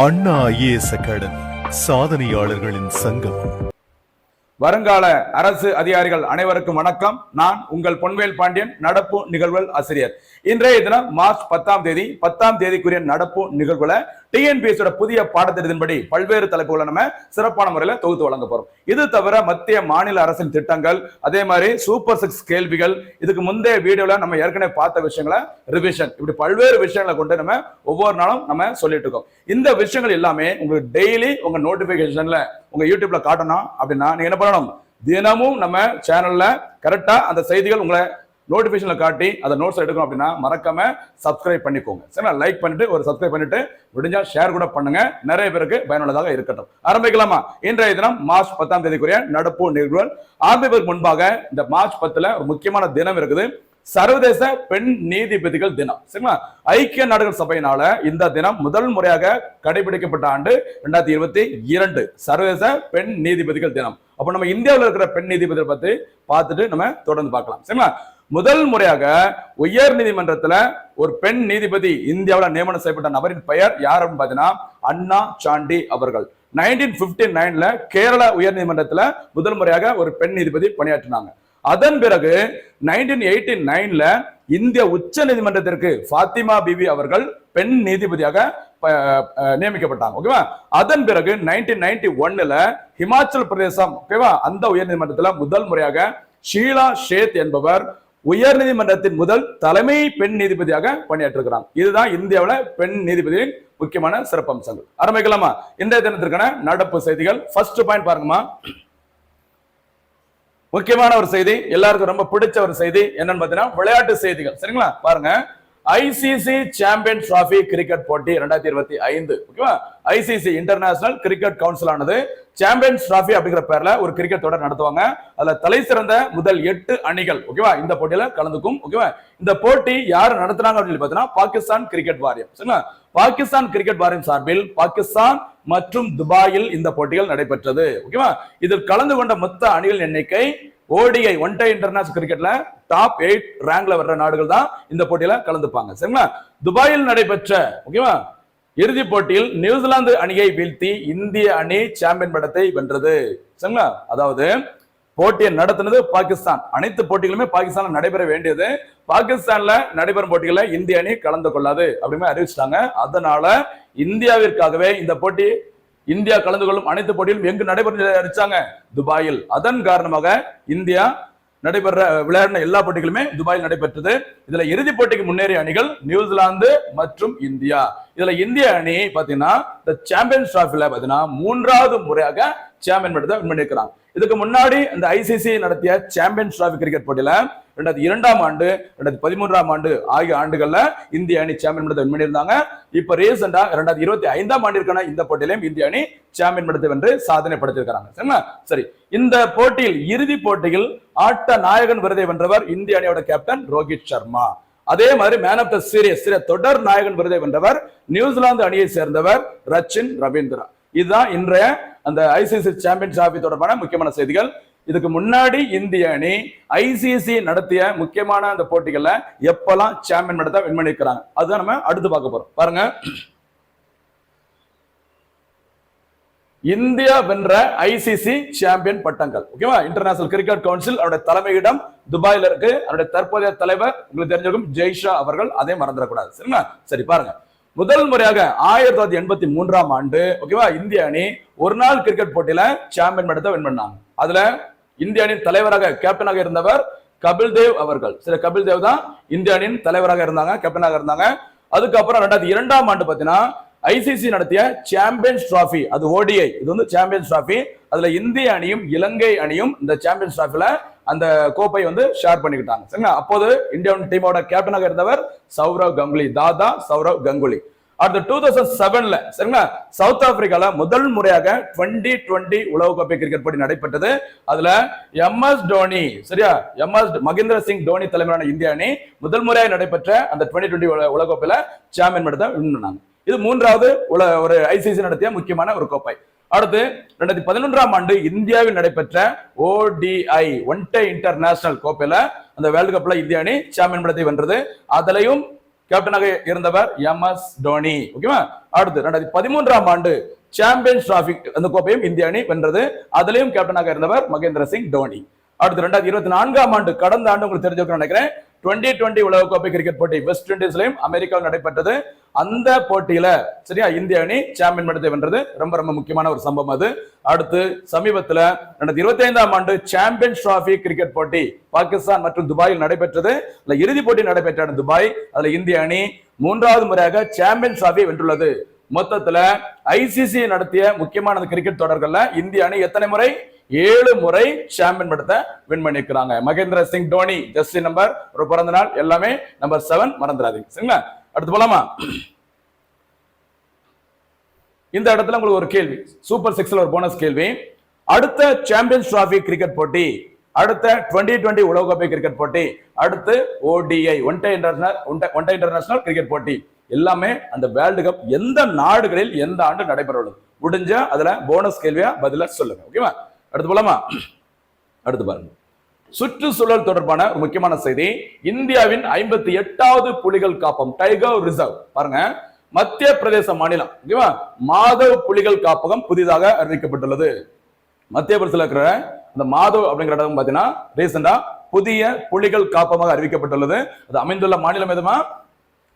அண்ணா IAS academy சாதனையாளர்களின் சங்கம். வருங்கால அரசு அதிகாரிகள் அனைவருக்கும் வணக்கம். நான் உங்கள் பொன்வேல் பாண்டியன் நடப்பு நிகழ்வுகள் ஆசிரியர். இன்றைய தினம் மார்ச் பத்தாம் தேதி பத்தாம் தேதிக்குரிய நடப்பு நிகழ்வுல டிஎன்பிஎஸோட புதிய பாடத்திட்டத்தின்படி பல்வேறு தலைப்புகளை நம்ம சிறப்பான முறையில் தொகுத்து வழங்க போறோம். இது தவிர மத்திய மாநில அரசின் திட்டங்கள் அதே மாதிரி சூப்பர் சிக்ஸ் கேள்விகள் இதுக்கு முந்தைய வீடியோல நம்ம ஏற்கனவே பார்த்த விஷயங்களை ரிவிஷன் இப்படி பல்வேறு விஷயங்களை கொண்டு நம்ம ஒவ்வொரு நாளும் நம்ம சொல்லிட்டு இருக்கோம். இந்த விஷயங்கள் எல்லாமே உங்களுக்கு டெய்லி உங்க நோட்டிபிகேஷன்ல உங்க யூடியூப்ல காட்டணும் அப்படின்னா நீங்க என்ன பண்ணணும்? தினமும் நம்ம சேனல்ல கரெக்டா அந்த செய்திகள் உங்களை நோட்டிபிகேஷன்ல காட்டி அதை நோட்ஸ் எடுக்கணும் அப்படின்னா மறக்காம சப்ஸ்கிரைப் பண்ணிக்கோங்க. சரிங்களா? லைக் பண்ணிட்டு ஒரு சப்ஸ்கிரைப் பண்ணிட்டு முடிஞ்சா ஷேர் கூட பண்ணுங்க. நிறைய பேருக்கு பயனுள்ளதாக இருக்கட்டும். ஆரம்பிக்கலாமா? இன்றைய தினம் மார்ச் பத்தாம் தேதிக்குரிய நடப்பு நிகழ்வுகள். ஆரம்பிப்பதற்கு முன்பாக இந்த மார்ச் பத்துல ஒரு முக்கியமான தினம் இருக்குது. சர்வதேச பெண் நீதிபதிகள் தினம். சரிங்களா? ஐக்கிய நாடுகள் சபையினால இந்த தினம் முதல் முறையாக கடைபிடிக்கப்பட்ட ஆண்டு ரெண்டாயிரத்தி இருபத்தி இரண்டு. சர்வதேச பெண் நீதிபதிகள் தினம். அப்ப நம்ம இந்தியாவில் இருக்கிற பெண் நீதிபதிகள் பத்தி பார்த்துட்டு நம்ம தொடர்ந்து பார்க்கலாம். சரிங்களா? முதல் முறையாக உயர் நீதிமன்றத்துல ஒரு பெண் நீதிபதி இந்தியாவில் நியமனம் செய்யப்பட்ட நபரின் பெயர் யார் அப்படின்னு பாத்தீங்கன்னா அண்ணா சாண்டி அவர்கள். நைன்டீன் பிப்டி நைன்ல கேரள உயர் நீதிமன்றத்துல முதல் முறையாக ஒரு பெண் நீதிபதி பணியாற்றினாங்க. அதன் பிறகு நைன்டீன் எயிட்டி நைன்ல இந்திய உச்ச நீதிமன்றத்திற்கு ஃபாத்திமா பிபி அவர்கள் பெண் நீதிபதியாக நியமிக்கப்பட்டாங்க. ஓகேவா? அதன் பிறகு நைன்டீன் நைன்டி ஒன்னுல ஹிமாச்சல் பிரதேசம் ஓகேவா? அந்த உயர் நீதிமன்றத்துல முதல் முறையாக ஷீலா ஷேத் என்பவர் உயர் நீதிமன்றத்தின் முதல் தலைமை பெண் நீதிபதியாக பணியாற்றுகிறாங்க இதுதான் இந்தியாவில் பெண் நீதிபதியின் முக்கியமான சிறப்பம்சங்கள். ஆரம்பிக்கலாமா? இன்றைய தினத்திற்கான நடப்பு செய்திகள். ஃபர்ஸ்ட் பாயிண்ட் பாருங்கம்மா. முக்கியமான ஒரு செய்தி எல்லாருக்கும் ரொம்ப பிடிச்ச ஒரு செய்தி என்னன்னு பார்த்தீங்கன்னா விளையாட்டு செய்திகள். சரிங்களா? பாருங்க. ஐசிசி சாம்பியன் டிராபி கிரிக்கெட் போட்டி ரெண்டாயிரத்தி இருபத்தி ஐந்து ஓகேவா ஐசிசி இன்டர்நேஷனல் கிரிக்கெட் கவுன்சில் ஆனது சாம்பியன்ஸ் டிராபி அப்படிங்கிற பேர்ல ஒரு கிரிக்கெட் தொடர் நடத்துவாங்க. அதுல தலை சிறந்த முதல் எட்டு அணிகள் ஓகேவா இந்த போட்டியில கலந்துக்கும் ஓகேவா இந்த போட்டி யார் நடத்துனாங்க அப்படின்னு பாத்தீங்கன்னா பாகிஸ்தான் கிரிக்கெட் வாரியம் சரிங்களா? பாகிஸ்தான் கிரிக்கெட் வாரியம் சார்பில் பாகிஸ்தான் மற்றும் துபாயில் இந்த போட்டிகள் நடைபெற்றது ஓகேவா இதில் கலந்து கொண்ட மொத்த அணிகள் எண்ணிக்கை ஓடிஐ ஒன் டே இன்டர்நேஷனல் கிரிக்கெட்ல டாப் எயிட் ரேங்க்ல வர்ற நாடுகள் தான் இந்த போட்டியில கலந்துப்பாங்க. சரிங்களா? துபாயில் நடைபெற்ற ஓகேவா இறுதிப் போட்டியில் நியூசிலாந்து அணியை வீழ்த்தி இந்திய அணி சாம்பியன் படத்தை வென்றது. சரிங்களா? அதாவது போட்டியை நடத்தினது பாகிஸ்தான். அனைத்து போட்டிகளுமே பாகிஸ்தான் நடைபெற வேண்டியது. பாகிஸ்தான்ல நடைபெறும் போட்டிகளை இந்திய அணி கலந்து கொள்ளாது அப்படின்னு அறிவிச்சிட்டாங்க. அதனால இந்தியாவிற்காகவே இந்த போட்டி இந்தியா கலந்து கொள்ளும் அனைத்து போட்டியிலும் எங்கு நடைபெறும் அறிவிச்சாங்க துபாயில். அதன் காரணமாக இந்தியா நடைபெற விளையாடின எல்லா போட்டிகளுமே துபாயில் நடைபெற்றது. இதுல இறுதிப் போட்டிக்கு முன்னேறிய அணிகள் நியூசிலாந்து மற்றும் இந்தியா. இதுல இந்திய அணி பாத்தீங்கன்னா இந்த சாம்பியன்ஸ் டிராஃபில பாத்தீங்கன்னா மூன்றாவது முறையாக சாம்பியன் பட்டத்தை வின் பண்ணியிருக்கிறாங்க இதுக்கு முன்னாடி இந்த ஐசிசி நடத்திய சாம்பியன்ஸ் டிராஃபி கிரிக்கெட் போட்டியில ரெண்டாயிரத்தி இரண்டாம் ஆண்டு ரெண்டாயிரத்தி பதிமூன்றாம் ஆண்டு ஆகிய ஆண்டுகள்ல இந்திய அணி சாம்பியன் பட்டத்தை வின் பண்ணியிருந்தாங்க இப்ப ரீசெண்டா ரெண்டாயிரத்தி இருபத்தி ஐந்தாம் ஆண்டிற்கான இந்த போட்டியிலும் இந்திய அணி சாம்பியன் பட்டத்தை வென்று சாதனை படைத்திருக்கிறாங்க. சரிங்களா? சரி இந்த போட்டியில் இறுதி போட்டியில் ஆட்ட நாயகன் விருதை வென்றவர் இந்திய அணியோட கேப்டன் ரோஹித் சர்மா. அதே மாதிரி மேன் ஆஃப் த சீரியஸ் தொடர் நாயகன் விருதை வென்றவர் நியூசிலாந்து அணியை சேர்ந்தவர் ரச்சின் ரவீந்திரா இதுதான் இன்றைய அந்த ஐசிசி சாம்பியன்ஸ் டிராபி தொடர்பான முக்கியமான செய்திகள். இதுக்கு முன்னாடி இந்திய அணி ஐசிசி நடத்திய முக்கியமான அந்த போட்டிகள்ல எப்பெல்லாம் சாம்பியன் பட்டத்தை வின் பண்ணிருக்கிறாங்க. அதுதான் நம்ம அடுத்து பார்க்க போறோம். பாருங்க. இந்தியா வென்ற ஐசிசி சாம்பியன் பட்டங்கள். ஓகேவா இன்டர்நேஷனல் கிரிக்கெட் கவுன்சில் அவருடைய தலைமையிடம் துபாயில இருக்கு. அவருடைய தற்போதைய தலைவர் உங்களுக்கு தெரிஞ்சிருக்கும் ஜெய்ஷா அவர்கள். அதே மறந்துடக்கூடாது. சரிங்களா? சரி பாருங்க. முதல் முறையாக ஆயிரத்தி தொள்ளாயிரத்தி எண்பத்தி மூன்றாம் ஆண்டு ஓகேவா இந்திய அணி ஒரு நாள் கிரிக்கெட் போட்டியில சாம்பியன் பட்டத்தை வின் பண்ணாங்க. அதுல இந்திய அணியின் தலைவராக கேப்டனாக இருந்தவர் கபில் தேவ் அவர்கள். சில கபில் தேவ் தான் இந்திய அணியின் தலைவராக இருந்தாங்க கேப்டனாக இருந்தாங்க. அதுக்கப்புறம் ரெண்டாயிரத்தி இரண்டாம் ஆண்டு பார்த்தீங்கன்னா ஐசிசி நடத்திய சாம்பியன்ஸ் டிராஃபி அது ஓடிஐ இது வந்து சாம்பியன்ஸ் டிராஃபி அதுல இந்திய அணியும் இலங்கை அணியும் இந்த சாம்பியன்ஸ் டிராஃபில அந்த கோப்பை வந்து ஷேர் பண்ணிக்கிட்டாங்க. சரிங்களா? அப்போது இந்தியன் டீமோட கேப்டனாக இருந்தவர் சௌரவ் கங்குலி தாதா சௌரவ் கங்குலி. அடுத்த டூ தௌசண்ட் செவன்ல சரிங்களா? சவுத் ஆப்பிரிக்கால முதல் முறையாக டுவெண்ட்டி டுவெண்ட்டி உலகக்கோப்பை கிரிக்கெட் போட்டி நடைபெற்றது. அதுல எம் எஸ் டோனி சரியா? எம் எஸ் மகேந்திர சிங் டோனி தலைமையிலான இந்திய அணி முதல் முறையாக நடைபெற்ற அந்த டுவெண்ட்டி டுவெண்ட்டி உலகக்கோப்பையில சாம்பியன் பட்டத்தை வின் பண்ணாங்க இது மூன்றாவது உல ஒரு ஐசிசி நடத்திய முக்கியமான ஒரு கோப்பை. அடுத்து ரெண்டாயிரத்தி பதினொன்றாம் ஆண்டு இந்தியாவில் நடைபெற்ற ஓடிஐ ஒன் டே இன்டர்நேஷனல் கோப்பையில அந்த வேர்ல்டு கப்ல இந்திய அணி சாம்பியன் படத்தை வென்றது. அதுலயும் கேப்டனாக இருந்தவர் எம் எஸ் தோனி ஓகேவா அடுத்து ரெண்டாயிரத்தி பதிமூன்றாம் ஆண்டு சாம்பியன்ஸ் டிராஃபி அந்த கோப்பையும் இந்திய அணி வென்றது. அதுலயும் கேப்டனாக இருந்தவர் மகேந்திர சிங் தோனி. அடுத்து ரெண்டாயிரத்தி இருபத்தி நான்காம் ஆண்டு கடந்த ஆண்டு உங்களுக்கு தெரிஞ்சுக்கணும்னு நினைக்கிறேன். டுவெண்ட்டி டுவெண்ட்டி உலகக்கோப்பை கிரிக்கெட் போட்டி வெஸ்ட் இண்டீஸ்லயும் அமெரிக்காவில் நடைபெற்றது. அந்த போட்டியில சரியா இந்திய அணி சாம்பியன் பட்டத்தை வென்றது. ரொம்ப ரொம்ப முக்கியமான ஒரு சம்பவம் அது. அடுத்து சமீபத்துல ரெண்டாயிரத்தி இருபத்தி ஐந்தாம் ஆண்டு சாம்பியன்ஸ் டிராஃபி கிரிக்கெட் போட்டி பாகிஸ்தான் மற்றும் துபாயில் நடைபெற்றது. அதுல இறுதிப் போட்டி நடைபெற்ற துபாய். அதுல இந்திய அணி மூன்றாவது முறையாக சாம்பியன்ஸ் டிராஃபியை வென்றுள்ளது. மொத்தத்துல ஐசிசி நடத்திய முக்கியமான கிரிக்கெட் தொடர்கள்ல இந்திய அணி எத்தனை முறை? ஏழு முறை சாம்பியன் படத்தை வின் பண்ணிருக்கிறாங்க மகேந்திர சிங் தோனி ஜஸ்ட் நம்பர் ஒரு பிறந்த நாள். எல்லாமே நம்பர் செவன் மறந்துடாதீங்க. சரிங்களா? அடுத்து போலாமா? இந்த இடத்துல உங்களுக்கு ஒரு கேள்வி. சூப்பர் சிக்ஸ்ல ஒரு போனஸ் கேள்வி. அடுத்த சாம்பியன்ஸ் டிராஃபி கிரிக்கெட் போட்டி அடுத்த டுவெண்ட்டி டுவெண்ட்டி உலகக்கோப்பை கிரிக்கெட் போட்டி அடுத்து ODI one day international one day international cricket போட்டி. எல்லாமே அந்த வேர்ல்டு கப் எந்த நாடுகளில் எந்த ஆண்டு நடைபெற முடிஞ்ச அதுல போனஸ் கேள்வியா பதில சொல்லுங்க. ஓகேவா அடுத்து போலாமா? அடுத்து பாருங்க. சுற்றுச்சூழல் தொடர்பான ஒரு முக்கியமான செய்தி. இந்தியாவின் ஐம்பத்தி எட்டாவது புலிகள் காப்பகம் டைகர் ரிசர்வ் பாருங்க. மத்திய பிரதேச மாநிலம் ஓகேவா? மாதவ் புலிகள் காப்பகம் புதிதாக அறிவிக்கப்பட்டுள்ளது. மத்திய பிரதேசத்தில் இருக்கிற இந்த மாதவ் அப்படிங்கிற இடம் பார்த்தீங்கன்னா ரீசெண்டா புதிய புலிகள் காப்பகமாக அறிவிக்கப்பட்டுள்ளது. அது அமைந்துள்ள மாநிலம் எதுமா?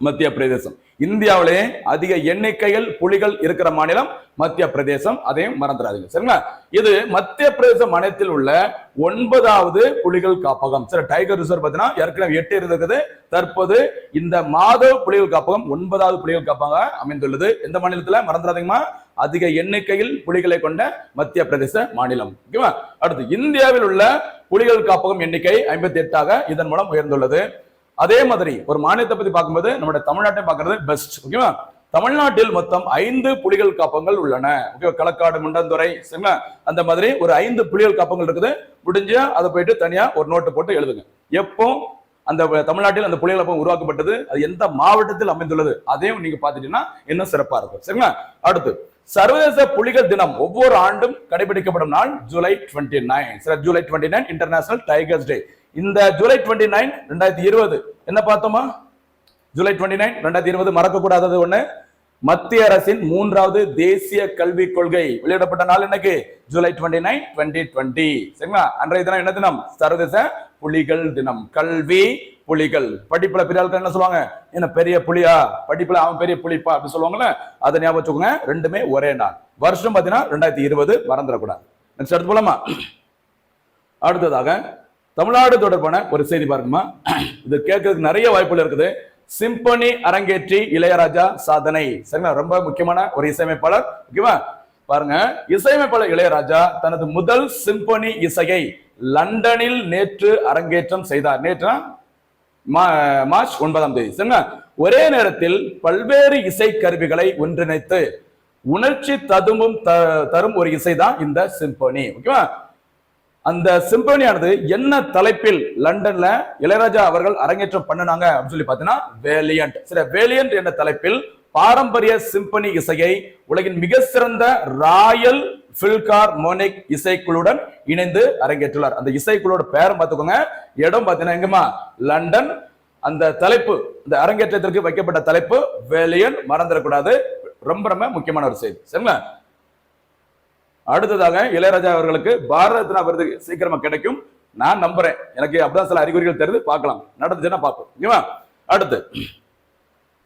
மத்திய பிரதேசம். இந்தியாவிலே அதிக எண்ணிக்கையில் புலிகள் இருக்கிற மாநிலம் மத்திய பிரதேசம் அதையும் மறந்துடாதீங்க. சரிங்களா? இது மத்திய பிரதேச மாநிலத்தில் உள்ள ஒன்பதாவது புலிகள் காப்பகம். சரி டைகர் ரிசர்வ் பார்த்தீங்கன்னா ஏற்கனவே எட்டு இருந்திருக்குது. தற்போது இந்த மாதவ புலிகள் காப்பகம் ஒன்பதாவது புலிகள் காப்பகம் அமைந்துள்ளது. எந்த மாநிலத்துல? மறந்துடாதீங்கம்மா. அதிக எண்ணிக்கையில் புலிகளை கொண்ட மத்திய பிரதேச மாநிலம். ஓகேவா? அடுத்து இந்தியாவில் உள்ள புலிகள் காப்பகம் எண்ணிக்கை ஐம்பத்தி எட்டாக இதன் மூலம் உயர்ந்துள்ளது. அதே மாதிரி ஒரு மாநிலத்தை பத்தி பார்க்கும்போது நம்ம தமிழ்நாட்டை பார்க்கறது பெஸ்ட் ஓகேவா தமிழ்நாட்டில் மொத்தம் ஐந்து புலிகள் காப்பங்கள் உள்ளன. ஓகே களக்காடு முண்டந்துறை சரிங்களா? அந்த மாதிரி ஒரு ஐந்து புலிகள் காப்பங்கள் இருக்குது. முடிஞ்சா அதை போயிட்டு தனியா ஒரு நோட்டு போட்டு எழுதுங்க. எப்போ அந்த தமிழ்நாட்டில் அந்த புலிகள் காப்பகம் உருவாக்கப்பட்டது? அது எந்த மாவட்டத்தில் அமைந்துள்ளது? அதையும் நீங்க பாத்துட்டீங்கன்னா இன்னும் சிறப்பா இருக்கும். சரிங்களா? அடுத்து சர்வதேச புலிகள் தினம் ஒவ்வொரு ஆண்டும் கடைபிடிக்கப்படும் நாள் July twenty nine. Sir July twenty nine international tigers day இந்த ஜூலை டுவெண்ட்டி நைன் ரெண்டாயிரத்தி இருபது என்ன பார்த்தோமா? ஜூலை டுவெண்ட்டி நைன் ரெண்டாயிரத்தி இருபது மறக்க கூடாதது ஒண்ணு. மத்திய அரசின் மூன்றாவது தேசிய கல்விக் கொள்கை வெளியிடப்பட்ட நாள் எனக்கு July twenty nine twenty twenty. சரிங்களா? அன்றைய தினம் என்ன தினம்? சர்வதேச புலிகள் தினம். கல்வி புலிகள். படிப்புல பெரிய ஆட்கள் என்ன சொல்லுவாங்க? என்ன பெரிய புலியா? படிப்புல அவன் பெரிய புலிப்பா அப்படின்னு சொல்லுவாங்கல்ல அதை ஞாபகம் வச்சுக்கோங்க. ரெண்டுமே ஒரே நாள். வருஷம் பாத்தீங்கன்னா ரெண்டாயிரத்தி இருபது மறந்துடக்கூடாது. நெக்ஸ்ட் அடுத்து போலாமா? அடுத்ததாக தமிழ்நாடு தொடர்பான ஒரு செய்தி பாருங்கம்மா இது கேட்கறதுக்கு நிறைய வாய்ப்புகள் இருக்குது. சிம்பனி அரங்கேற்றி இளையராஜா சாதனை. சரிங்களா? ரொம்ப முக்கியமான ஒரு இசையமைப்பாளர். ஓகேவா? பாருங்க. இசையமைப்பாளர் இளையராஜா தனது முதல் சிம்பனி இசையை லண்டனில் நேற்று அரங்கேற்றம் செய்தார். நேற்று மார்ச் ஒன்பதாம் தேதி. சரிங்களா? ஒரே நேரத்தில் பல்வேறு இசை கருவிகளை ஒன்றிணைத்து உணர்ச்சி ததும்பும் த- தரும் ஒரு இசைதான் இந்த சிம்பனி. ஓகேவா? அந்த சிம்பனியானது என்ன தலைப்பில் லண்டன்ல இளையராஜா அவர்கள் அரங்கேற்றம் பண்ணுனாங்க அப்படின்னு சொல்லி பார்த்தீங்கன்னா வேலியன்ட் சில வேலியன்ட் என்ற தலைப்பில் பாரம்பரிய சிம்பனி இசையை உலகின் மிக சிறந்த ராயல் பில்கார் மோனிக் இசைக்குழுடன் இணைந்து அரங்கேற்றுள்ளார். அந்த இசைக்குழுவோட பேரை பார்த்துக்கோங்க. இடம் பார்த்தீங்கன்னா எங்கம்மா? லண்டன் அந்த தலைப்பு இந்த அரங்கேற்றத்திற்கு வைக்கப்பட்ட தலைப்பு வேலையன் மறந்துடக்கூடாது. ரொம்ப ரொம்ப முக்கியமான ஒரு செய்தி. சரிங்களா? அடுத்ததாக இளையராஜா அவர்களுக்கு பாரத ரத்னா விருது சீக்கிரமா கிடைக்கும். நான் நம்புறேன். எனக்கு அப்படிதான் சில அறிகுறிகள் தெரிந்து பார்க்கலாம். நடந்துச்சுன்னா பார்ப்போம். ஓகேவா? அடுத்து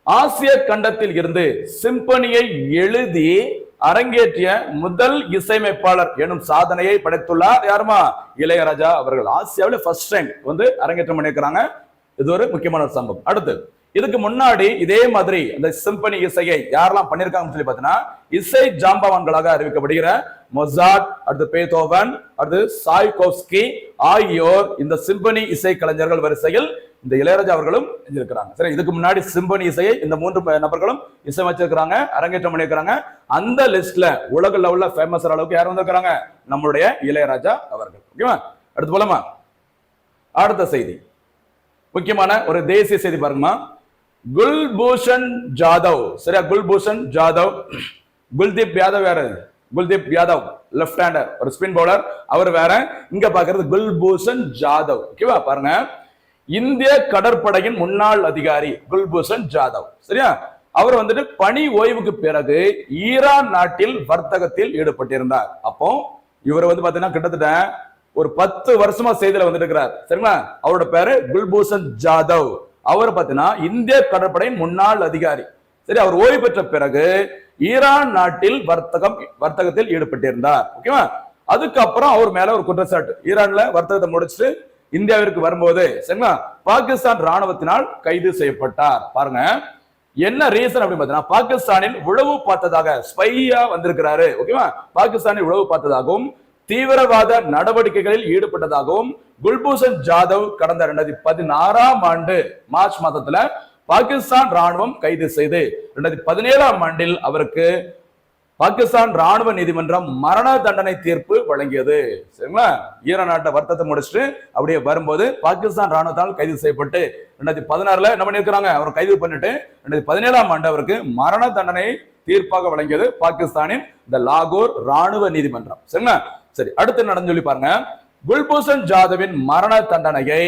ஆசிய கண்டத்தில் இருந்து சிம்பனியை எழுதி அரங்கேற்றிய முதல் இசையமைப்பாளர் எனும் சாதனையை படைத்துள்ளார் யாருமா? இளையராஜா அவர்கள். ஆசியாவில் ஃபர்ஸ்ட் டைம் வந்து அரங்கேற்றம் பண்ணியிருக்கிறாங்க. இது ஒரு முக்கியமான ஒரு சம்பவம். அடுத்து இதுக்கு முன்னாடி இதே மாதிரி அந்த சிம்பனி இசையை யாரெல்லாம் பண்ணிருக்காங்கன்னு சொல்லி பார்த்தீங்கன்னா இசை ஜாம்பவான்களாக அறிவிக்கப்படுகிற மொசாட் அடுத்து பேதோவன் அடுத்து சாய்கோஸ்கி ஆகியோர் இந்த சிம்பனி இசை கலைஞர்கள் வரிசையில் இந்த இளையராஜா அவர்களும் செஞ்சிருக்கிறாங்க சரி இதுக்கு முன்னாடி சிம்பனி இசையை இந்த மூன்று நபர்களும் இசையமைச்சிருக்கிறாங்க அரங்கேற்றம் பண்ணியிருக்கிறாங்க. அந்த லிஸ்ட்ல உலக லெவல்ல ஃபேமஸ் அளவுக்கு யார் வந்திருக்கிறாங்க? நம்மளுடைய இளையராஜா அவர்கள். ஓகேவா? அடுத்து போலாமா? அடுத்த செய்தி. முக்கியமான ஒரு தேசிய செய்தி பாருங்கம்மா. குல்பூஷன் ஜாதவ். சரியா? குல்பூஷன் ஜாதவ். குல்தீப் யாதவ் வேற குல்தீப் யாதவ். லெஃப்ட் ஹேண்டர் ஒரு ஸ்பின் பவுலர் அவர் வேற. இங்க பாக்குறது குல்பூஷன் ஜாதவ். ஓகேவா பாருங்க. இந்திய கடற்படையின் முன்னாள் அதிகாரி குல்பூஷன் ஜாதவ். சரியா? அவர் வந்துட்டு பணி ஓய்வுக்கு பிறகு ஈரான் நாட்டில் வர்த்தகத்தில் ஈடுபட்டிருந்தார். அப்போ இவர் வந்து பாத்தீங்கன்னா கிட்டத்தட்ட ஒரு பத்து வருஷமா செய்தியில வந்துட்டு இருக்கிறார் சரிங்களா? அவரோட பேரு குல்பூஷன் ஜாதவ். அவர் பாத்தீங்கன்னா இந்திய கடற்படையின் முன்னாள் அதிகாரி. சரி அவர் ஓய்வு பெற்ற பிறகு ஈரான் நாட்டில் வர்த்தகம் வர்த்தகத்தில் ஈடுபட்டிருந்தார். ஓகேவா? அதுக்கப்புறம் அவர் மேல ஒரு குற்றச்சாட்டு. ஈரான்ல வர்த்தகத்தை முடிச்சுட்டு இந்தியாவிற்கு வரும்போது சரிங்களா? பாகிஸ்தான் ராணுவத்தினால் கைது செய்யப்பட்டார். பாருங்க. என்ன ரீசன் அப்படின்னு பார்த்தீங்கன்னா பாகிஸ்தானில் உழவு பார்த்ததாக ஸ்பையா வந்திருக்கிறாரு. ஓகேவா? பாகிஸ்தானில் உழவு பார்த்ததாகவும் தீவிரவாத நடவடிக்கைகளில் ஈடுபட்டதாகவும் குல்பூஷன் ஜாதவ் கடந்த ரெண்டாயிரத்தி பதினாறாம் ஆண்டு மார்ச் மாதத்துல பாகிஸ்தான் ராணுவம் கைது செய்து ரெண்டாயிரத்தி பதினேழாம் ஆண்டில் அவருக்கு பாகிஸ்தான் ராணுவ நீதிமன்றம் மரண தண்டனை தீர்ப்பு வழங்கியது. சரிங்களா? ஈரான் நாட்டை வர்த்தத்தை முடிச்சுட்டு அப்படியே வரும்போது பாகிஸ்தான் ராணுவத்தால் கைது செய்யப்பட்டு ரெண்டாயிரத்தி பதினாறுல என்ன பண்ணியிருக்கிறாங்க? அவர் கைது பண்ணிட்டு ரெண்டாயிரத்தி பதினேழாம் ஆண்டு அவருக்கு மரண தண்டனை தீர்ப்பாக வழங்கியது பாகிஸ்தானின் இந்த லாகூர் ராணுவ நீதிமன்றம். சரிங்களா? சரி அடுத்து நடந்து சொல்லி பாருங்க. குல்பூஷன் ஜாதவின் மரண தண்டனையை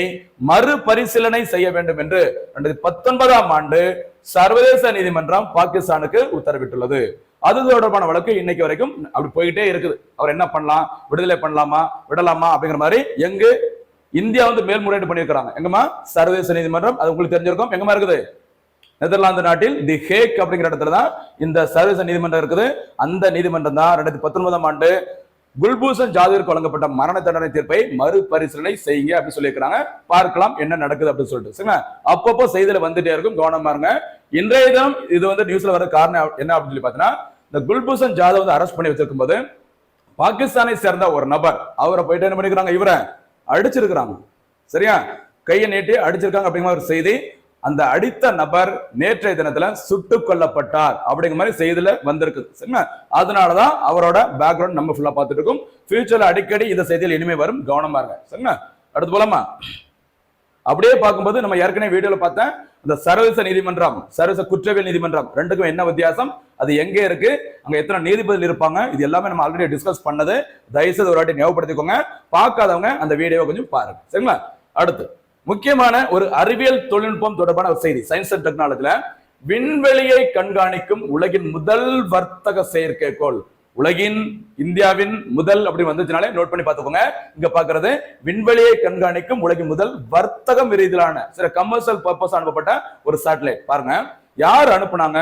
மறுபரிசீலனை செய்ய வேண்டும் என்று ரெண்டாயிரத்தி பத்தொன்பதாம் ஆண்டு சர்வதேச நீதிமன்றம் பாகிஸ்தானுக்கு உத்தரவிட்டுள்ளது. அது தொடர்பான வழக்கு இன்னைக்கு வரைக்கும் அப்படி போயிட்டே இருக்குது. அவர் என்ன பண்ணலாம்? விடுதலை பண்ணலாமா? விடலாமா? அப்படிங்கிற மாதிரி எங்கு இந்தியா வந்து மேல்முறையீடு பண்ணியிருக்கிறாங்க. எங்கம்மா? சர்வதேச நீதிமன்றம். அது உங்களுக்கு தெரிஞ்சிருக்கும். எங்கம்மா இருக்குது? நெதர்லாந்து நாட்டில் தி ஹேக் அப்படிங்கிற இடத்துல தான் இந்த சர்வதேச நீதிமன்றம் இருக்குது. அந்த நீதிமன்றம் தான் ரெண்டாயிரத்தி பத்தொன்பதாம் ஆண்டு குல்பூஷன் ஜாதவிற்கு வழங்கப்பட்ட மரண தண்டனை தீர்ப்பை மறுபரிசீலனை செய்யுங்க அப்படின்னு சொல்லியிருக்கிறாங்க. பார்க்கலாம் என்ன நடக்குது அப்படின்னு சொல்லிட்டு. சரிங்களா? அப்பப்போ செய்தியில வந்துட்டே இருக்கும். கவனமா இருங்க. இன்றைய தினம் இது வந்து நியூஸ்ல வர காரணம் என்ன அப்படின்னு சொல்லி பார்த்தீங்கன்னா இந்த குல்பூஷன் ஜாதவ் வந்து அரெஸ்ட் பண்ணி வச்சிருக்கும் போது பாகிஸ்தானை சேர்ந்த ஒரு நபர் அவரை போயிட்டு என்ன பண்ணிக்கிறாங்க இவரை அடிச்சிருக்கிறாங்க. சரியா? கையை நீட்டி அடிச்சிருக்காங்க அப்படிங்கிற ஒரு செய்தி. அந்த அடித்த நபர் நேற்றைய தினத்துல சுட்டு கொல்லப்பட்டார் அப்படிங்கிற மாதிரி செய்தியில வந்திருக்கு. சரிங்களா? அதனாலதான் அவரோட பேக்ரவுண்ட் நம்ம ஃபுல்லா பார்த்துட்டு இருக்கோம் ஃபியூச்சர்ல அடிக்கடி இந்த செய்தியில் இனிமே வரும். கவனமா இருங்க. சரிங்களா? அடுத்து போலாமா? அப்படியே பார்க்கும்போது நம்ம ஏற்கனவே வீடியோல பார்த்தேன். இந்த சர்வதேச நீதிமன்றம் சர்வதேச குற்றவியல் நீதிமன்றம் ரெண்டுக்கும் என்ன வித்தியாசம்? அது எங்க இருக்கு? அங்க எத்தனை நீதிபதிகள் இருப்பாங்க? இது எல்லாமே நம்ம ஆல்ரெடி டிஸ்கஸ் பண்ணது. தயவுசெய்து ஒரு வாட்டி ஞாபகப்படுத்திக்கோங்க. பார்க்காதவங்க அந்த வீடியோவை கொஞ்சம் பாருங்க. சரிங்களா? அடுத்து. முக்கியமான ஒரு அறிவியல் தொழில்நுட்பம் தொடர்பான ஒரு செய்தி. சயின்ஸ் அண்ட் டெக்னாலஜில விண்வெளியை கண்காணிக்கும் உலகின் முதல் வர்த்தக செயற்கைக்கோள். உலகின் இந்தியாவின் முதல் அப்படி வந்துச்சுனாலே நோட் பண்ணி பார்த்துக்கோங்க. இங்க பாக்குறது விண்வெளியை கண்காணிக்கும் உலகின் முதல் வர்த்தகம் ரீதியிலான சில கமர்ஷியல் பர்பஸ் அனுப்பப்பட்ட ஒரு சேட்டலைட் பாருங்க. யார் அனுப்புனாங்க?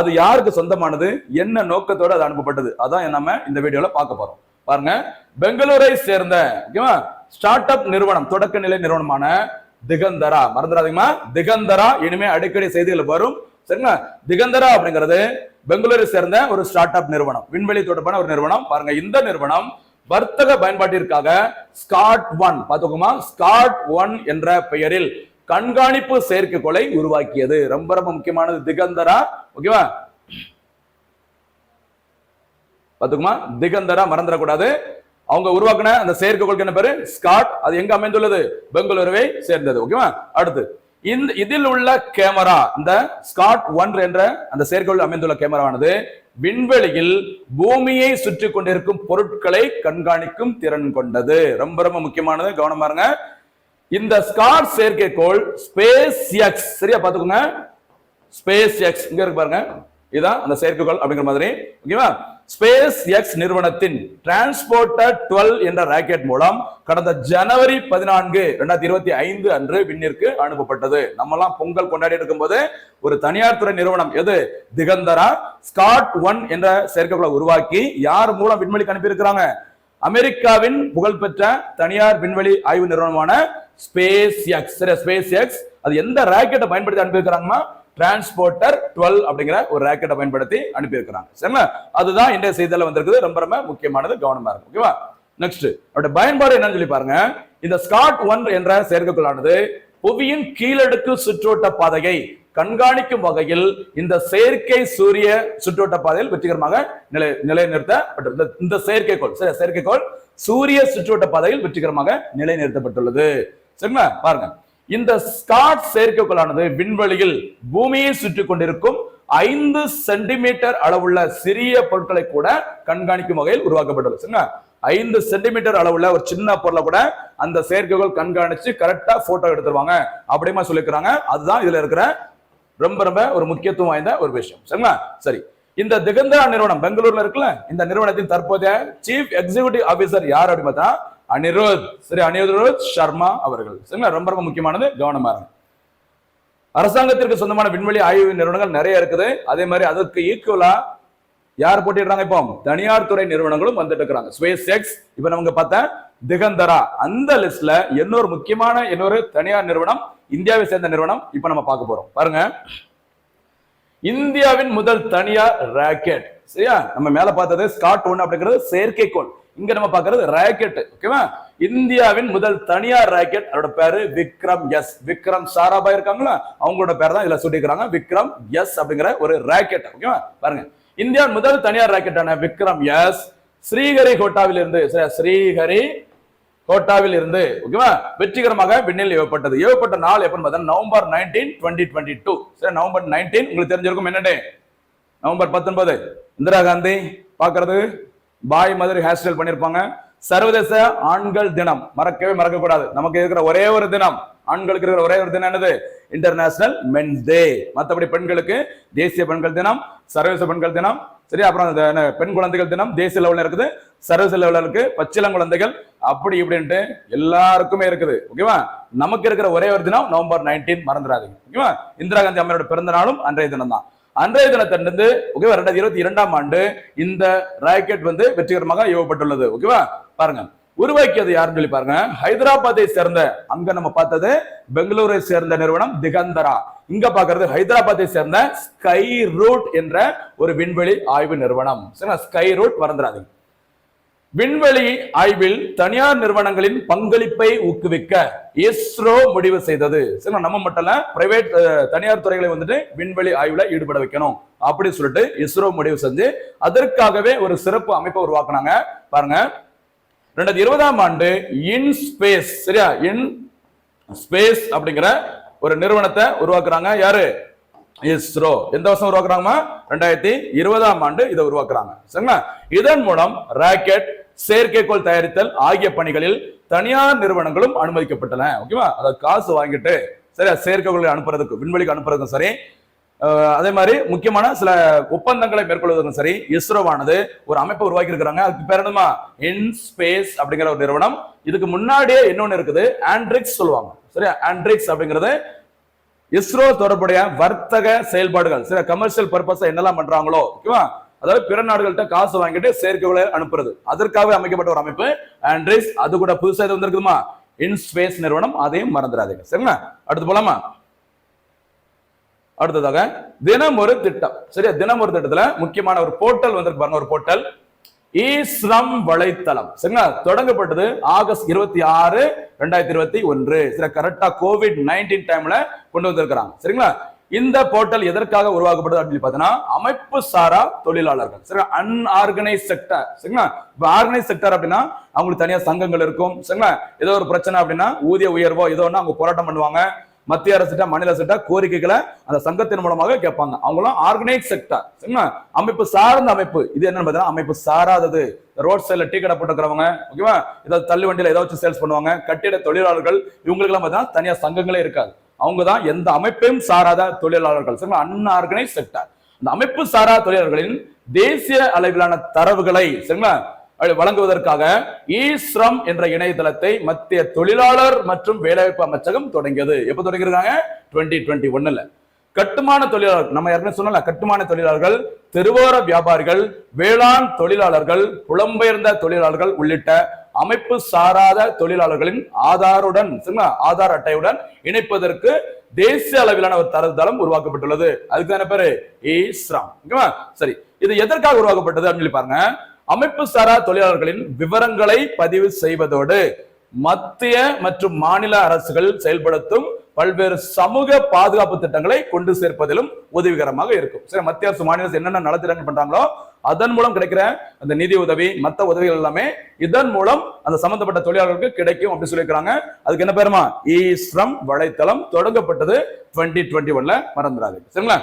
அது யாருக்கு சொந்தமானது? என்ன நோக்கத்தோடு அது அனுப்பப்பட்டது? அதான் நம்ம இந்த வீடியோல பார்க்க போறோம். பாருங்க. பெங்களூரை சேர்ந்த ஓகேவா? ஸ்டார்ட் அப் நிறுவனம் தொடக்க நிலை நிறுவனமான திகந்தரா. மறந்துடாதீங்கம்மா. திகந்தரா இனிமே அடிக்கடி செய்திகள் வரும். சரிங்களா? திகந்தரா அப்படிங்கிறது பெங்களூரை சேர்ந்த ஒரு ஸ்டார்ட் அப் நிறுவனம். விண்வெளி தொடர்பான ஒரு நிறுவனம். பாருங்க இந்த நிறுவனம் வர்த்தக பயன்பாட்டிற்காக ஸ்காட் ஒன் பார்த்துக்கோமா? ஸ்காட் ஒன் என்ற பெயரில் கண்காணிப்பு செயற்கைக்கோளை உருவாக்கியது. ரொம்ப ரொம்ப முக்கியமானது திகந்தரா. ஓகேவா? பாத்துக்குமா திகந்தரா மறந்துடக்கூடாது. அவங்க உருவாக்குன அந்த செயற்கைக்கோளுக்கு என்ன பேரு? ஸ்காட். அது எங்க அமைந்துள்ளது? பெங்களூருவை சேர்ந்தது. ஓகேவா அடுத்து. இந்த இதில் உள்ள கேமரா இந்த ஸ்காட் ஒன் என்ற அந்த செயற்கைக்கோள் அமைந்துள்ள கேமராவானது விண்வெளியில் பூமியை சுற்றி கொண்டிருக்கும் பொருட்களை கண்காணிக்கும் திறன் கொண்டது. ரொம்ப ரொம்ப முக்கியமானது. கவனம் பாருங்க. இந்த ஸ்காட் செயற்கைக்கோள் ஸ்பேஸ் எக்ஸ் சரியா பாத்துக்கோங்க ஸ்பேஸ் எக்ஸ் இங்க இருக்கு பாருங்க. இதான் அந்த செயற்கைக்கோள் அப்படிங்கிற மாதிரி. ஓகேவா ஸ்பேஸ் எக்ஸ் நிறுவனத்தின் டிரான்ஸ்போர்ட்டர் டுவெல் என்ற ராக்கெட் மூலம் கடந்த ஜனவரி பதினான்கு ரெண்டாயிரத்தி இருபத்தி ஐந்து அன்று விண்ணிற்கு அனுப்பப்பட்டது. நம்ம எல்லாம் பொங்கல் கொண்டாடி இருக்கும்போது ஒரு தனியார் துறை நிறுவனம் எது? திகந்தரா ஸ்காட் ஒன் என்ற செயற்கைகளை உருவாக்கி யார் மூலம் விண்வெளிக்கு அனுப்பியிருக்கிறாங்க? அமெரிக்காவின் புகழ்பெற்ற தனியார் விண்வெளி ஆய்வு நிறுவனமான ஸ்பேஸ் எக்ஸ். ஸ்பேஸ் எக்ஸ் அது எந்த ராக்கெட்டை பயன்படுத்தி அனுப்பியிருக்கிறாங்கன்னா டிரான்ஸ்போர்ட்டர் டுவெல் அப்படிங்கிற ஒரு ராக்கெட்டை பயன்படுத்தி அனுப்பியிருக்கிறாங்க. சரிங்களா? அதுதான் இன்றைய செய்தியில் வந்திருக்குது. ரொம்ப ரொம்ப முக்கியமானது கவனமா இருக்கும் ஓகேவா? நெக்ஸ்ட் அவருடைய பயன்பாடு என்னன்னு சொல்லி பாருங்க. இந்த ஸ்காட் ஒன் என்ற செயற்கைக்கோளானது புவியின் கீழடுக்கு சுற்றோட்ட பாதையை கண்காணிக்கும் வகையில் இந்த செயற்கை சூரிய சுற்றோட்ட பாதையில் வெற்றிகரமாக நிலை நிலைநிறுத்தப்பட்டது இந்த- இந்த செயற்கைக்கோள் சரி செயற்கைக்கோள் சூரிய சுற்றோட்ட பாதையில் வெற்றிகரமாக நிலைநிறுத்தப்பட்டுள்ளது. சரிங்களா? பாருங்க. இந்த ஸ்காட் செயற்கைக்கோளானது விண்வெளியில் பூமியை சுற்றி கொண்டிருக்கும் ஐந்து சென்டிமீட்டர் அளவுள்ள சிறிய பொருட்களை கூட கண்காணிக்கும் வகையில் உருவாக்கப்பட்டுள்ளது. ஐந்து சென்டிமீட்டர் அளவுள்ள ஒரு சின்ன பொருளை கூட அந்த செயற்கைகள் கண்காணிச்சு கரெக்டா போட்டோ எடுத்துருவாங்க. அப்படிமா சொல்லிக்கிறாங்க அதுதான் இதுல இருக்கிற ரொம்ப ரொம்ப ஒரு முக்கியத்துவம் வாய்ந்த ஒரு விஷயம். சரிங்களா? சரி. இந்த திகந்தரா நிறுவனம் பெங்களூர்ல இருக்குல்ல இந்த நிறுவனத்தின் தற்போதைய சீஃப் எக்ஸிகூட்டிவ் ஆபீசர் யார் அப்படின்னு பார்த்தா அனிருத் சரி அனிருத் சர்மா அவர்கள். சரிங்களா? ரொம்ப ரொம்ப முக்கியமானது கவனமா அரசாங்கத்திற்கு சொந்தமான விண்வெளி ஆய்வு நிறுவனங்கள் நிறைய இருக்குது. அதே மாதிரி அதற்கு ஈக்குவலா யார் போட்டிடுறாங்க இப்போ? தனியார் துறை நிறுவனங்களும் வந்துட்டு இருக்கிறாங்க. ஸ்பேஸ் எக்ஸ் இப்ப நமக்கு பார்த்தா திகந்தரா. அந்த லிஸ்ட்ல இன்னொரு முக்கியமான இன்னொரு தனியார் நிறுவனம் இந்தியாவை சேர்ந்த நிறுவனம் இப்ப நம்ம பார்க்க போறோம். பாருங்க. இந்தியாவின் முதல் தனியார் ராக்கெட். சரியா? நம்ம மேல பார்த்தது ஸ்காட் ஒன் அப்படிங்கிறது செயற்கைக்கோள். இங்க நம்ம பாக்குறது ராக்கெட் ஓகேவா? இந்தியாவின் முதல் தனியார் ராக்கெட் அதோட பேரு விக்ரம் எஸ். விக்ரம் சாராபாய் இருக்காங்களா? அவங்களோட பேர் தான் இதுல சொல்லிக்கிறாங்க விக்ரம் எஸ் அப்படிங்கிற ஒரு ராக்கெட் ஓகேவா? பாருங்க. இந்தியா முதல் தனியார் ராக்கெட்டான விக்ரம் எஸ். ஸ்ரீஹரி கோட்டாவில் இருந்து ஸ்ரீஹரி கோட்டாவில் இருந்து ஓகேவா? வெற்றிகரமாக விண்ணில் ஏவப்பட்டது. ஏவப்பட்ட நாள் எப்பன்னு பார்த்தா? November nineteen twenty twenty two சரி நவம்பர் நைன்டீன் உங்களுக்கு தெரிஞ்சிருக்கும் என்ன டே நவம்பர் பத்தொன்பது. இந்திரா காந்தி பாக்குறது பாய் மாதிரி ஹேர் ஸ்டைல் பண்ணியிருப்பாங்க சர்வதேச ஆண்கள் தினம். மறக்கவே மறக்க கூடாது நமக்கு இருக்கிற ஒரே ஒரு தினம். ஆண்களுக்கு இருக்கிற ஒரே ஒரு தினம் என்னது? இன்டர்நேஷனல் மென்ஸ் டே மற்றபடி பெண்களுக்கு தேசிய பெண்கள் தினம் சர்வதேச பெண்கள் தினம் சரி அப்புறம் பெண் குழந்தைகள் தினம் தேசிய லெவலில் இருக்குது. சர்வதேச லெவலில் இருக்கு. பச்சிளம் குழந்தைகள் அப்படி இப்படின்ட்டு எல்லாருக்குமே இருக்குது. ஓகேவா நமக்கு இருக்கிற ஒரே ஒரு தினம் நவம்பர் நைன்டீன் மறந்துடாதீங்க. ஓகேவா இந்திரா காந்தி அம்மையோட பிறந்த நாளும் அன்றைய தினம் தான் அன்றைய தினத்திலிருந்து ஓகேவா ரெண்டாயிரத்தி இருபத்தி இரண்டாம் ஆண்டு இந்த ராக்கெட் வந்து வெற்றிகரமாக ஏவப்பட்டுள்ளது ஓகேவா பாருங்க. உருவாக்கியது யாருன்னு சொல்லி பாருங்க. ஹைதராபாத்தை சேர்ந்த அங்க நம்ம பார்த்தது பெங்களூரை சேர்ந்த நிறுவனம் திகந்தரா. இங்க பாக்குறது ஹைதராபாத்தை சேர்ந்த ஸ்கை ரூட் என்ற ஒரு விண்வெளி ஆய்வு நிறுவனம். சரிங்களா? ஸ்கை ரூட் மறந்துடாதீங்க. விண்வெளி ஆய்வில் தனியார் நிறுவனங்களின் பங்களிப்பை ஊக்குவிக்க இஸ்ரோ முடிவு செய்தது. சரிங்களா? நம்ம மட்டும் இல்ல பிரைவேட் தனியார் துறைகளை வந்துட்டு விண்வெளி ஆய்வுல ஈடுபட வைக்கணும் அப்படின்னு சொல்லிட்டு இஸ்ரோ முடிவு செஞ்சு அதற்காகவே ஒரு சிறப்பு அமைப்பை உருவாக்குனாங்க. பாருங்க. ரெண்டாயிரத்தி இருபதாம் ஆண்டு இன் ஸ்பேஸ் சரியா? இன் ஸ்பேஸ் அப்படிங்கிற ஒரு நிறுவனத்தை உருவாக்குறாங்க. யாரு? இஸ்ரோ எந்த வருஷம் உருவாக்குறாங்கம்மா? ரெண்டாயிரத்தி இருபதாம் ஆண்டு இதை உருவாக்குறாங்க. சரிங்களா? இதன் மூலம் ராக்கெட் செயற்கைக்கோள் தயாரித்தல் ஆகிய பணிகளில் தனியார் நிறுவனங்களும் அனுமதிக்கப்பட்டன. ஓகேவா அதை காசு வாங்கிட்டு சரியா? செயற்கைக்கோளை அனுப்புறதுக்கு விண்வெளிக்கு அனுப்புறதுக்கும் சரி அதே மாதிரி முக்கியமான சில ஒப்பந்தங்களை மேற்கொள்வதற்கும் சரி இஸ்ரோவானது ஒரு அமைப்பை உருவாக்கி இருக்கிறாங்க அதுக்கு பேர் என்னமா இன் ஸ்பேஸ் அப்படிங்கிற ஒரு நிறுவனம். இதுக்கு முன்னாடியே இன்னொன்னு இருக்குது. ஆண்ட்ரிக்ஸ் சொல்லுவாங்க. சரியா? ஆண்ட்ரிக்ஸ் அப்படிங்கிறது இஸ்ரோ தொடர்புடைய வர்த்தக செயல்பாடுகள் சில கமர்ஷியல் பர்பஸ் என்னெல்லாம் பண்றாங்களோ ஓகேவா அதாவது பிற நாடுகள்கிட்ட காசு வாங்கிட்டு செயற்கைகளை அனுப்புறது. அதற்காக அமைக்கப்பட்ட ஒரு அமைப்பு ஆண்ட்ரிஸ் அது கூட புதுசா இது வந்திருக்குதுமா? இன் ஸ்பேஸ் நிறுவனம் அதையும் மறந்துடாதீங்க. சரிங்களா? அடுத்து போலாமா? அடுத்ததாக தினம் ஒரு திட்டம். சரியா? தினம் ஒரு திட்டத்துல முக்கியமான ஒரு போர்ட்டல் வந்திருக்கு பாருங்க ஒரு போர்ட்டல் ஈஸ்ரம் வலைத்தளம். சரிங்களா? தொடங்கப்பட்டது ஆகஸ்ட் இருபத்தி ஆறு ரெண்டாயிரத்தி இருபத்தி ஒன்று. சரி கரெக்டா கோவிட் நைன்டீன் டைம்ல கொண்டு வந்திருக்கிறாங்க. சரிங்களா? இந்த போர்ட்டல் எதற்காக உருவாக்கப்படுது அப்படின்னு பார்த்தீங்கன்னா அமைப்பு சாரா தொழிலாளர்கள். சரி அன்ஆர்கனைஸ் செக்டர் சரிங்களா? இப்போ ஆர்கனைஸ் செக்டர் அப்படின்னா அவங்களுக்கு தனியாக சங்கங்கள் இருக்கும். சரிங்களா? ஏதோ ஒரு பிரச்சனை அப்படின்னா ஊதிய உயர்வோ ஏதோ ஒன்று அவங்க போராட்டம் பண்ணுவாங்க. மத்திய அரசிட்ட மாநில அரசிட்ட கோரிக்கைகளை அந்த சங்கத்தின் மூலமாக கேட்பாங்க. அவங்களும் ஆர்கனைஸ் செக்டர் சரிங்களா? அமைப்பு சார்ந்த அமைப்பு. இது என்னன்னு பார்த்தீங்கன்னா அமைப்பு சாராதது. ரோட் சைடில் டீ கடை போட்டுக்கிறவங்க ஓகேவா ஏதாவது தள்ளு வண்டியில் ஏதாச்சும் சேல்ஸ் பண்ணுவாங்க. கட்டிட தொழிலாளர்கள் இவங்களுக்கெல்லாம் பார்த்தீங்கன்னா தனியாக சங்கங்களே இருக்காது. அவங்க தான் எந்த அமைப்பையும் சாராத தொழிலாளர்கள். சரிங்களா? அன்ஆர்கனைஸ் செக்டர் அந்த அமைப்பு சாரா தொழிலாளர்களின் தேசிய அளவிலான தரவுகளை சரிங்களா? வழங்குவதற்காக ஈஸ்ரம் என்ற இணையதளத்தை மத்திய தொழிலாளர் மற்றும் வேலைவாய்ப்பு அமைச்சகம் தொடங்கியது. எப்ப தொடங்கியிருக்காங்க? டுவெண்ட்டி டுவெண்ட்டி ஒன்னுல கட்டுமான தொழிலாளர்கள் நம்ம யாருன்னு சொன்னல கட்டுமான தொழிலாளர்கள் தெருவோர வியாபாரிகள் வேளாண் தொழிலாளர்கள் புலம்பெயர்ந்த தொழிலாளர்கள் உள்ளிட்ட அமைப்பு சாராத தொழிலாளர்களின் ஆதாருடன் ஆதார் அட்டையுடன் இணைப்பதற்கு தேசிய அளவிலான ஒரு தரதளம் உருவாக்கப்பட்டுள்ளது. அதுக்கு தானே பேரு? ஈஸ்ராம் சரி. இது எதற்காக உருவாக்கப்பட்டது அப்படின்னு சொல்லி பாருங்க. அமைப்பு சாரா தொழிலாளர்களின் விவரங்களை பதிவு செய்வதோடு மத்திய மற்றும் மாநில அரசுகள் செயல்படுத்தும் பல்வேறு சமூக பாதுகாப்பு திட்டங்களை கொண்டு சேர்ப்பதிலும் உதவிகரமாக இருக்கும். சரி மத்திய அரசு மாநில அரசு என்னென்ன நலத்திட்டங்கள் பண்றாங்களோ அதன் மூலம் கிடைக்கிற அந்த நிதி உதவி மற்ற உதவிகள் எல்லாமே இதன் மூலம் அந்த சம்பந்தப்பட்ட தொழிலாளர்களுக்கு கிடைக்கும் அப்படி சொல்லியிருக்கிறாங்க. அதுக்கு என்ன பேருமா? இ ஸ்ரம் வலைத்தளம் தொடங்கப்பட்டது டுவெண்ட்டி டுவெண்ட்டி ஒன்ல மறந்துடாது சரிங்களா?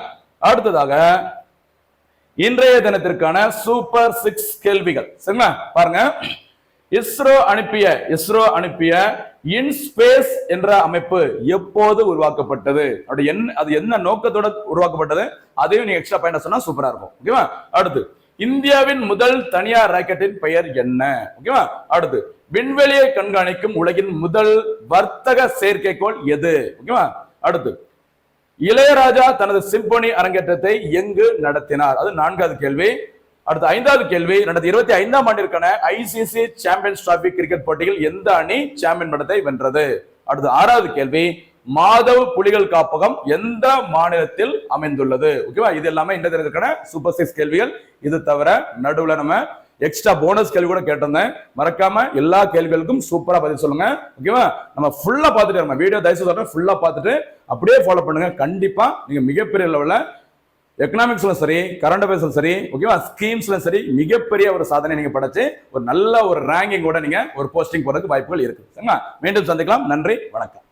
அடுத்ததாக இன்றைய தினத்திற்கான சூப்பர் சிக்ஸ் கேள்விகள். சரிங்களா? பாருங்க. இஸ்ரோ அனுப்பிய இஸ்ரோ அனுப்பிய இன்ஸ்பேஸ் என்ற அமைப்பு எப்போது உருவாக்கப்பட்டது? அப்படி என்ன அது என்ன நோக்கத்தோட உருவாக்கப்பட்டது? அதையும் நீங்க எக்ஸ்ட்ரா பாயிண்ட் சொன்னா சூப்பரா இருக்கும். ஓகேவா அடுத்து இந்தியாவின் முதல் தனியார் ராக்கெட்டின் பெயர் என்ன? ஓகேவா அடுத்து விண்வெளியை கண்காணிக்கும் உலகின் முதல் வர்த்தக செயற்கைக்கோள் எது? ஓகேவா அடுத்து இளையராஜா தனது சிம்பொனி அரங்கேற்றத்தை எங்கு நடத்தினார்? அது நான்காவது கேள்வி. அடுத்த ஐந்தாவது கேள்வி. ரெண்டாயிரத்தி இருபத்தி ஐந்தாம் ஆண்டிற்கான ஐசிசி சாம்பியன்ஸ் டிராபி கிரிக்கெட் போட்டியில் எந்த அணி சாம்பியன் படத்தை வென்றது? அடுத்து ஆறாவது கேள்வி. மாதவ் புலிகள் காப்பகம் எந்த மாநிலத்தில் அமைந்துள்ளது? ஓகேவா? இது எல்லாமே இந்த தெரிஞ்சிருக்கான சூப்பர் சிக்ஸ் கேள்விகள். இது தவிர நடுவுல நம்ம எக்ஸ்ட்ரா போனஸ் கேள்வி கூட கேட்டிருந்தேன். மறக்காம எல்லா கேள்விகளுக்கும் சூப்பரா பதில் சொல்லுங்க. ஓகேவா நம்ம ஃபுல்லா பார்த்துட்டு நம்ம வீடியோ தயவு சொல்றேன் ஃபுல்லா பார்த்துட்டு அப்படியே ஃபாலோ பண்ணுங்க. கண்டிப்பா நீங்க மிகப்பெரிய லெவல்ல எக்கனாமிக்ஸ்ல சரி கரண்ட் அஃபேர்ஸ்ல சரி ஓகேவா ஸ்கீம்ஸ்ல சரி மிகப்பெரிய ஒரு சாதனை நீங்க படைச்சு ஒரு நல்ல ஒரு ரேங்கிங் கூட நீங்க ஒரு போஸ்டிங் போறதுக்கு வாய்ப்புகள் இருக்கு. சரிங்களா? மீண்டும் சந்திக்கலாம். நன்றி வணக்கம்.